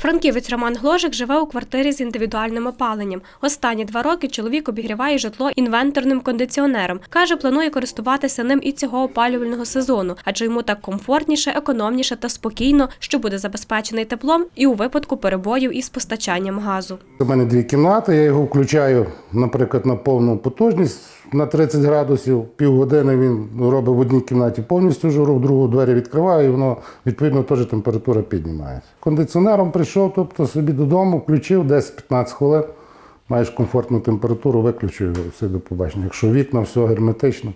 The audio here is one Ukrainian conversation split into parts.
Франківець Роман Гложик живе у квартирі з індивідуальним опаленням. Останні два роки чоловік обігріває житло інвенторним кондиціонером. Каже, планує користуватися ним і цього опалювального сезону, адже йому так комфортніше, економніше та спокійно, що буде забезпечений теплом і у випадку перебоїв із постачанням газу. У мене дві кімнати, я його включаю, наприклад, на повну потужність на 30 градусів, півгодини він робить в одній кімнаті повністю жару, в другу двері відкриває, і воно відповідно теж температура піднімається. Кондиціонером прийшов, тобто собі додому, включив 10-15 хвилин, маєш комфортну температуру, виключив все до побачення. Якщо вікна, все герметично,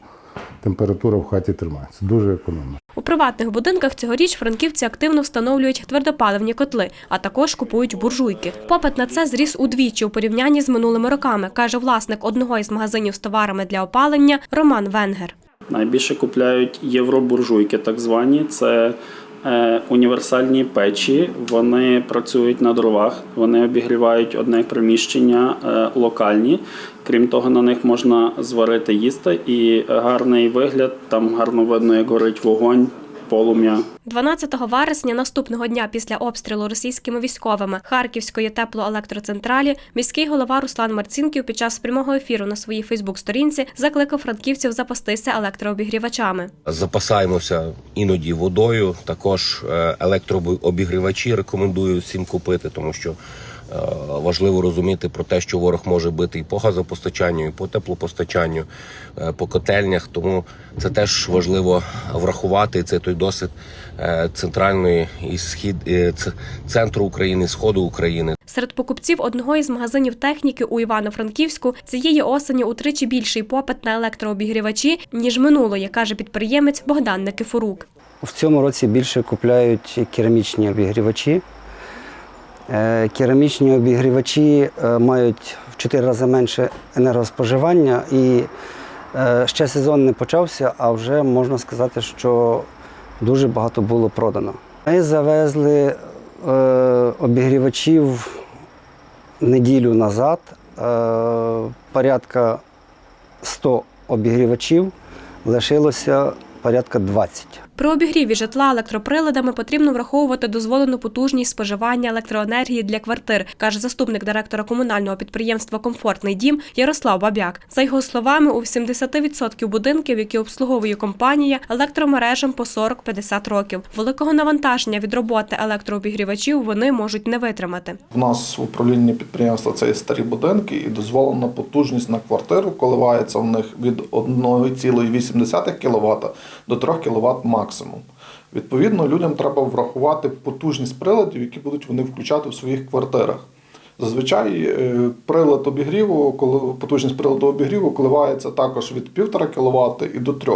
температура в хаті тримається. Дуже економно. У приватних будинках цьогоріч франківці активно встановлюють твердопаливні котли, а також купують буржуйки. Попит на це зріс удвічі у порівнянні з минулими роками, каже власник одного із магазинів з товарами для опалення Роман Венгер. Найбільше купляють євробуржуйки, так звані. Це універсальні печі. Вони працюють на дровах, вони обігрівають одне приміщення е, локальні. Крім того, на них можна зварити їсти і гарний вигляд. Там гарно видно, як горить вогонь, полум'я. 12 вересня, наступного дня після обстрілу російськими військовими Харківської теплоелектроцентралі, міський голова Руслан Марцінків під час прямого ефіру на своїй Фейсбук-сторінці закликав франківців запастися електрообігрівачами. Запасаємося іноді водою. Також е, електрообігрівачі рекомендую всім купити, тому що важливо розуміти про те, що ворог може бити і по газопостачанню, і по теплопостачанню, е, по котельнях. Тому це теж важливо врахувати. Це той досвід е, центральної і схід е, центру України, сходу України. Серед покупців одного із магазинів техніки у Івано-Франківську цієї осені утричі більший попит на електрообігрівачі, ніж минулої, каже підприємець Богдан Никифорук. В цьому році більше купляють керамічні обігрівачі. Е, Керамічні обігрівачі е, мають в 4 рази менше енергоспоживання і е, ще сезон не почався, а вже можна сказати, що дуже багато було продано. Ми завезли обігрівачів неділю назад, порядка 100 обігрівачів, лишилося порядка 20. При обігріві житла електроприладами потрібно враховувати дозволену потужність споживання електроенергії для квартир, каже заступник директора комунального підприємства Комфортний дім Ярослав Бабяк. За його словами, у 70% будинків, які обслуговує компанія, електромережам по 40-50 років. Великого навантаження від роботи електрообігрівачів вони можуть не витримати. У нас в управлінні підприємства це є старі будинки, і дозволена потужність на квартиру коливається в них від 1,8 кВт до 3 кВт максимум. Відповідно, людям треба врахувати потужність приладів, які будуть вони включати в своїх квартирах. Зазвичай е, прилад обігріву, коли потужність приладу обігріву коливається також від 1,5 кВт і до 3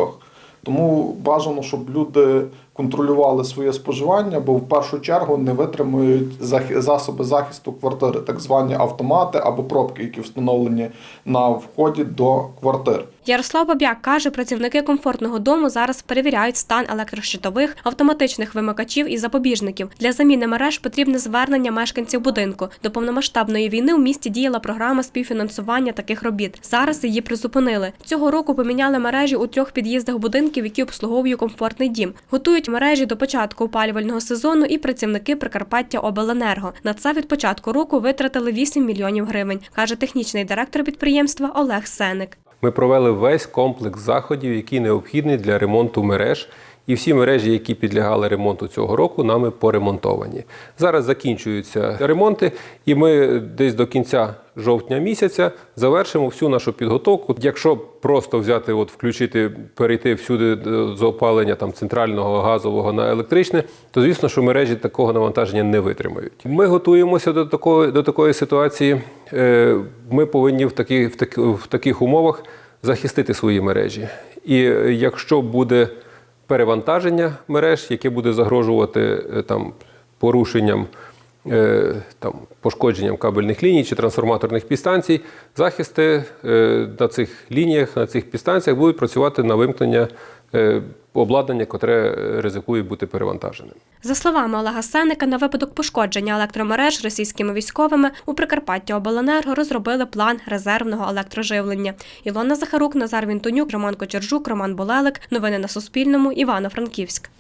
тому бажано, щоб люди контролювали своє споживання, бо в першу чергу не витримують захи- засоби захисту квартири, так звані автомати або пробки, які встановлені на вході до квартир. Ярослав Бабяк каже, працівники комфортного дому зараз перевіряють стан електрощитових, автоматичних вимикачів і запобіжників. Для заміни мереж потрібне звернення мешканців будинку. До повномасштабної війни у місті діяла програма співфінансування таких робіт. Зараз її призупинили. Цього року поміняли мережі у трьох під'їздах будинків, які обслуговує комфортний дім. Готують мережі до початку опалювального сезону і працівники Прикарпаття Обленерго. На це від початку року витратили 8 мільйонів гривень, каже технічний директор підприємства Олег Сеник. Ми провели весь комплекс заходів, який необхідний для ремонту мереж. І всі мережі, які підлягали ремонту цього року, нами поремонтовані. Зараз закінчуються ремонти, і ми десь до кінця жовтня місяця завершимо всю нашу підготовку. Якщо просто взяти, от включити, перейти всюди до- з опалення там центрального газового на електричне, то звісно, що мережі такого навантаження не витримають. Ми готуємося до такої, до такої ситуації. Е, Ми повинні в таки- в таких умовах захистити свої мережі. І е, якщо буде перевантаження мереж, яке буде загрожувати е, там порушенням. Е, Там пошкодженням кабельних ліній чи трансформаторних підстанцій, захисти е, на цих лініях, на цих підстанціях будуть працювати на вимкнення е, обладнання, котре ризикує бути перевантаженим. За словами Олега Сеника, на випадок пошкодження електромереж російськими військовими у Прикарпаття Обленерго розробили план резервного електроживлення. Ілона Захарук, Назар Вінтонюк, Роман Кочержук, Роман Болелик. Новини на Суспільному. Івано-Франківськ.